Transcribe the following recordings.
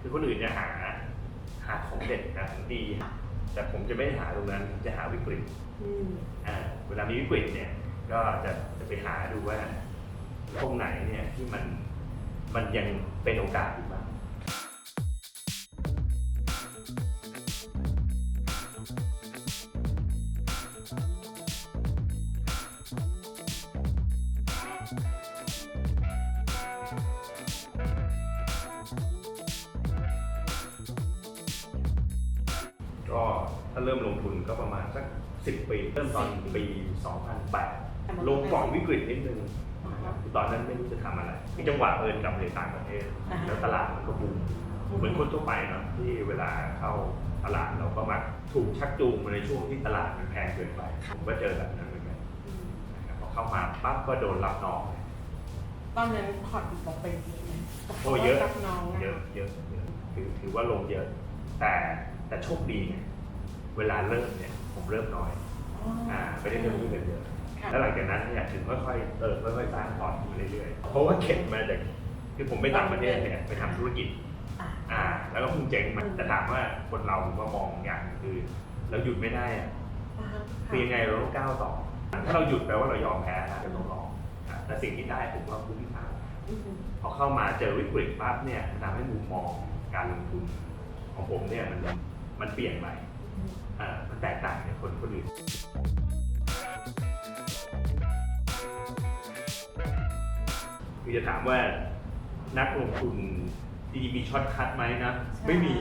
คือคนอื่นจะหาหาของเด็ดหาของดี แต่ผมจะไม่ได้หาตรงนั้นผมจะหาวิกฤตอืมอ่าเวลามีวิกฤตเนี่ย ก็จะจะไปหาดูว่าตรงไหนเนี่ยที่มันมันยังเป็นโอกาสอยู่บ้าง เริ่มลงทุนก็ประมาณสักสิบปี เริ่มตอนปี 2008 ลงก่อนวิกฤตนิดนึงนะครับตอนนั้นไม่รู้จะทำอะไรมีจังหวะเอิญกลับไปต่างประเทศอ่าฮะแล้วตลาดมันก็บูมเหมือนคนทั่วไปเนาะที่เวลาเข้าตลาดเราก็มักถูกชักจูงมาในช่วงที่ตลาดมันแพงเกินไปผมก็เจอแบบนั้นเหมือนกันอืมนะครับพอเข้ามาปั๊บก็โดนรับน้องตอนนั้นพอร์ตตกไปเยอะไหมโอ้เยอะรับน้องเยอะเยอะเยอะถือถือว่าลงเยอะ แต่แต่โชคดีไง เวลาเริ่มเนี่ยผมเริ่มน้อยอ๋อออ่าไม่ได้เริ่มที่เงินเยอะค่ะแล้วหลังจากนั้นเนี่ยถึงค่อยๆเติมค่อยๆสร้างพอร์ตอยู่เรื่อยๆ เพราะว่าเข็ดมาจากคือผมไปต่างประเทศเนี่ยไปทำธุรกิจอะอ่าแล้วก็เพิ่งเจ๊งมาแต่ถามว่าคนเราผมว่ามองอย่างคือเราหยุดไม่ได้อะอ่าฮะคือยังไงเราต้องก้าวต่อ ถ้าเราหยุดแปลว่าเรายอมแพ้นะจะต้องลองอะแต่สิ่งที่ได้ผมว่าคุ้มค่าอืมพอเข้ามาเจอวิกฤตปั๊บเนี่ยมันทำให้มุมมองการลงทุนของผมเนี่ยมันมันเปลี่ยนไปอื มอ่ามันแตกต่างจากคนคนอื่นคือจะถามว่านักลงทุนดีมีช็อตคัทไหมนะ ไม่มี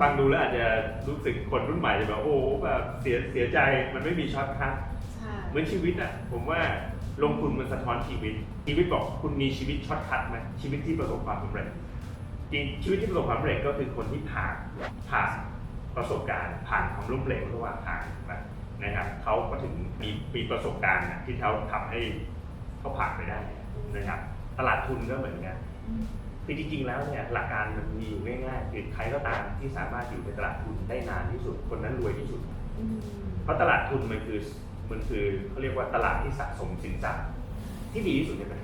ฟังดูแล้วอาจจะรู้สึกคนรุ่นใหม่จะแบบโอ้โหแบบเสียเสียใจมันไม่มีช็อตคัทใช่เหมือนชีวิตอะผมว่าลงทุนมันสะท้อนชีวิต ชีวิตบอกคุณมีชีวิตช็อตคัทไหมชีวิตที่ประสบความสำเร็จจริงชีวิตที่ประสบความสำเร็จก็คือคนที่ผ่านผ่าน ประสบการณ์ผ่านความล้มเหลวระหว่างทางนะครับเขาก็ถึงมีมีประสบการณ์ที่เขาทำให้เขาผ่านไปได้นะครับ ตลาดทุนก็เหมือนกันคือจริงๆแล้วเนี่ยหลักการมันมีอยู่ง่ายๆคือใครก็ตามที่สามารถอยู่ในตลาดทุนได้นานที่สุดคนนั้นรวยที่สุด เพราะตลาดทุนมันคือมันคือเขาเรียกว่าตลาดที่สะสมสินทรัพย์ที่ดีที่สุดในประเทศ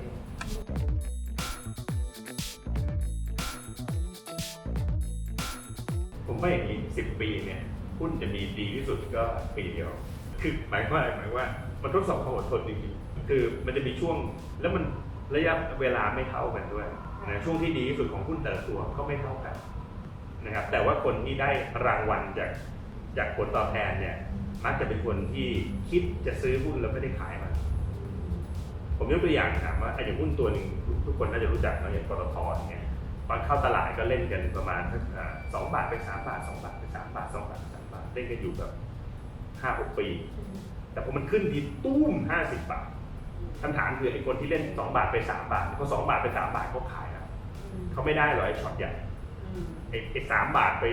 ผมว่าอย่างนี้สิบปีเนี่ยหุ้นจะมีดีที่สุดก็ปีเดียว คือหมายว่าหมายว่ามันทดสอบความอดทนจริงๆคือมันจะมีช่วงแล้วมันระยะเวลาไม่เท่ากันด้วยนะช่วงที่ดีที่สุดของหุ้นแต่ละตัวก็ไม่เท่ากันนะครับ แต่ว่าคนที่ได้รางวัลจากจากผลตอบแทนเนี่ย มักจะเป็นคนที่คิดจะซื้อหุ้นแล้วไม่ได้ขายมัน ผมยกตัวอย่างนะว่าไอ้อย่างหุ้นตัวหนึ่งทุกคนน่าจะรู้จักนะอย่างปตทเงี้ย ตอนเข้าตลาดก็เล่นกันประมาณสักอ่าสองบาทไปสามบาทสองบาทไปสามบาทสองบาทไปสามบาทเล่นกันอยู่แบบห้าหกปี แต่พอมันขึ้นทีตุ้มห้าสิบบาทคำถามคือไอ้คนที่เล่นสองบาทไปสามบาทพอสองบาทไปสามบาทเขาขายแล้วอืมเขาไม่ได้หรอกไอ้ช็อตใหญ่อืมไอ้ไอ้สามบาทไป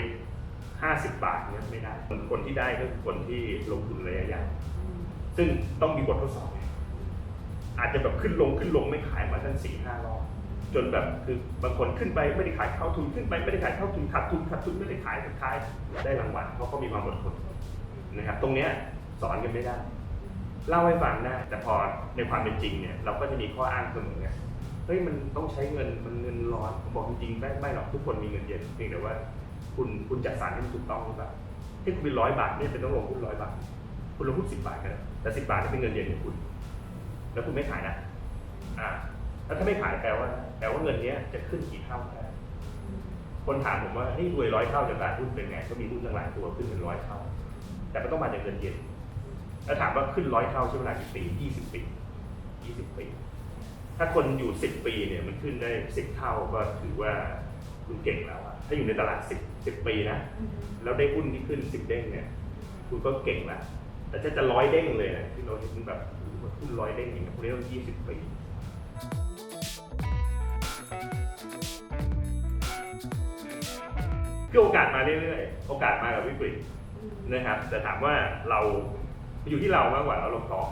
ห้าสิบบาทเนี่ยไม่ได้คนคนที่ได้ก็คือคนที่ลงทุนระยะยาวอืมซึ่งต้องมีบททดสอบไงอาจจะแบบขึ้นลงขึ้นลงไม่ขายมาตั้งสี่ห้ารอบ จนแบบคือบางคนขึ้นไปไม่ได้ขายเข้าทุนขึ้นไปไม่ได้ขายเข้าทุนขาดทุนขาดทุนไม่ได้ขายสุดท้ายได้รางวัลเพราะเขามีความอดทนนะครับ ตรงเนี้ยสอนกันไม่ได้ เล่าให้ฟังได้แต่พอในความเป็นจริงเนี่ยเราก็จะมีข้ออ้างเสมอไงเฮ้ยมันต้องใช้เงินมันเงินร้อนบอกจริงๆไม่ไม่หรอกทุกคนมีเงินเย็นเพียงแต่ว่า คุณคุณจัดสรรให้มันถูกต้องหรือเปล่าที่คุณมีร้อยบาทเนี่ยเป็นต้องลงทุนร้อยบาท คุณลงทุนสิบบาทก็ได้แต่สิบบาทนี่เป็นเงินเย็นของคุณ แล้วคุณไม่ขายนะอ่า แล้วถ้าไม่ขายแปลว่าแปลว่าเงินเนี้ยจะขึ้นกี่เท่าได้คนถามผมว่าเฮ้ยรวยร้อยเท่าจากตลาดหุ้นเป็นไงก็มีหุ้นตั้งหลายตัวขึ้นเป็นร้อยเท่า แต่มันต้องมาจากเงินเย็นแล้วถามว่าขึ้นร้อยเท่าใช้เวลากี่ปียี่สิบปียี่สิบปี ถ้าคนอยู่สิบปีเนี่ยมันขึ้นได้สิบเท่าก็ถือว่าคุณเก่งแล้วอะถ้าอยู่ในตลาดสิบสิบปีนะอืมแล้วได้หุ้นที่ขึ้นสิบเด้งเนี่ยคุณก็เก่งแล้วแต่ถ้าจะร้อยเด้งเลยนะที่เราเห็นแบบหุ้นร้อยเด้งอย่างเงี้ยพวกนี้ต้องยี่สิบปี คือโอกาสมาเรื่อยๆ โอกาสมากับวิกฤตนะครับ แต่ถามว่าเราอยู่ที่เรามากกว่าเราลงท้อง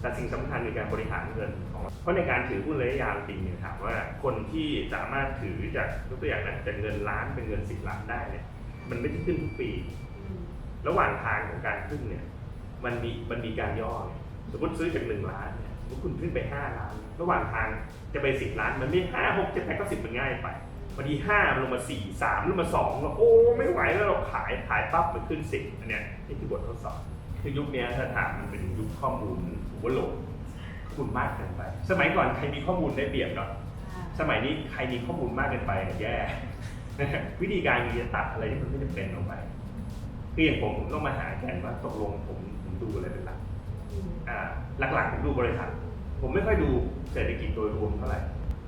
แต่สิ่งสำคัญในการบริหารเงินของเราเพราะในการถือหุ้นระยะยาวจริงเนี่ยถามว่าคนที่สามารถถือจากยกตัวอย่างนะจากเงินล้านเป็นเงินสิบล้านได้เนี่ย มันไม่ได้ขึ้นทุกปี ระหว่างทางของการขึ้นเนี่ย มันมีมันมีการย่อสมมติซื้อจากหนึ่งล้านเนี่ยสมมติคุณขึ้นไปห้าล้าน ระหว่างทางจะไปสิบล้าน มันไม่ห้าหกเจ็ดแปดก็สิบมันง่ายไป พอดีห้าลงมาสี่สามลงมาสองเราโอ้ไม่ไหวแล้วเราขายขายปั๊บมันขึ้นสิบอันเนี้ยนี่คือบททดสอบคือยุคเนี้ยถ้าถามมันเป็นยุคข้อมูลหัวโหลดคุณมากเกินไป สมัยก่อนใครมีข้อมูลได้เปรียบเนาะสมัยนี้ใครมีข้อมูลมากเกินไปแย่วิธีการคือจะตัดอะไรที่มันไม่จำเป็นออกไปคืออย่างผมผมต้องมาหาแกนว่าตกลงผมผมดูอะไรเป็นหลักอ่าหลักๆผมดูบริษัท ผมไม่ค่อยดูเศรษฐกิจโดยรวมเท่าไหร่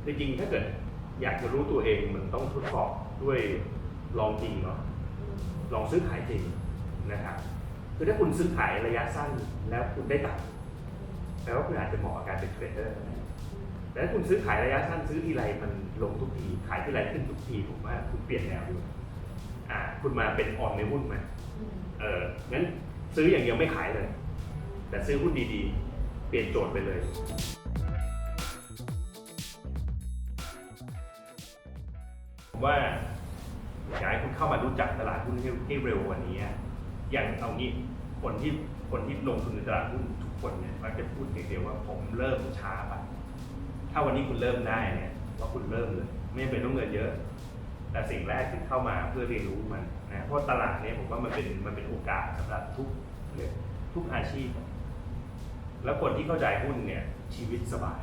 จริงๆถ้าเกิด อยากจะรู้ตัวเองมันต้องทดสอบด้วยลองจริงเนาะลองซื้อขายจริงนะครับคือถ้าคุณซื้อขายระยะสั้นแล้วคุณได้ตังค์แปลว่าคุณอาจจะเหมาะกับการเป็นเทรดเดอร์แต่ถ้าคุณซื้อขายระยะสั้นซื้อทีไรมันลงทุกทีขายทีไรขึ้นทุกทีผมว่าคุณเปลี่ยนแนวดูอ่าคุณมาเป็นออมในหุ้นไหมเอองั้นซื้ออย่างเดียวไม่ขายเลย แต่ซื้อหุ้นดีๆ เปลี่ยนโจทย์ไปเลย ว่าอยากให้คุณเข้ามารู้จักตลาดหุ้นให้ให้เร็วกว่านี้ อย่างเอางี้คนที่คนที่ลงทุนในตลาดหุ้นทุกคนเนี่ยมักจะพูดเพียงเดียวว่าผมเริ่มช้าไปถ้าวันนี้คุณเริ่มได้เนี่ยก็คุณเริ่มเลย ไม่เป็นต้องเงินเยอะ แต่สิ่งแรกคือเข้ามาเพื่อเรียนรู้มันนะเพราะตลาดเนี้ผมว่ามันเป็นมันเป็นโอกาสสำหรับทุกทุกอาชีพ แล้วคนที่เข้าใจหุ้นเนี่ยชีวิตสบาย